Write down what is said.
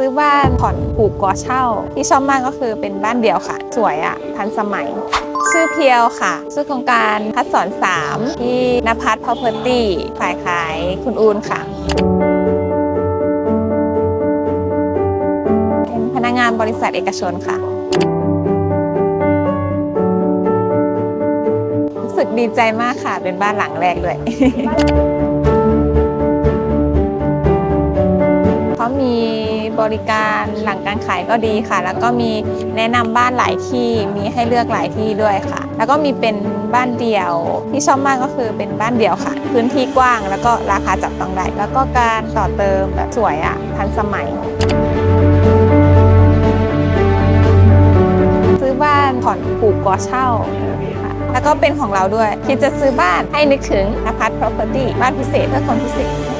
ซื้อบ้านผ่อนปลูกก่อเช่า ที่ชอบมากก็คือเป็นบ้านเดี่ยวค่ะ สวยอะ่ะ ทันสมัย ชื่อเพียวค่ะ ชื่อโครงการพัฒสอนสามที่นภัทรพ r o p e r t y ฝ่ายขายคุณอูนค่ะ เป็นพนักงานบริษัทเอกชนค่ะ รู้สึกดีใจมากค่ะ เป็นบ้านหลังแรกด้วย มีบริการหลังการขายก็ดีค่ะ แล้วก็มีแนะนำบ้านหลายที่มีให้เลือกหลายที่ด้วยค่ะ แล้วก็มีเป็นบ้านเดี่ยวที่ชอบมากก็คือเป็นบ้านเดี่ยวค่ะ พื้นที่กว้างแล้วก็ราคาจับต้องได้แล้วก็การต่อเติมแบบสวยอะ่ะทันสมัย ซื้อบ้านผ่อนปลูกก่อเช่าค่ะแล้วก็เป็นของเราด้วยคิดจะซื้อบ้านให้นึกถึงนภัทร property บ้านพิเศษเพื่อคนพิเศษ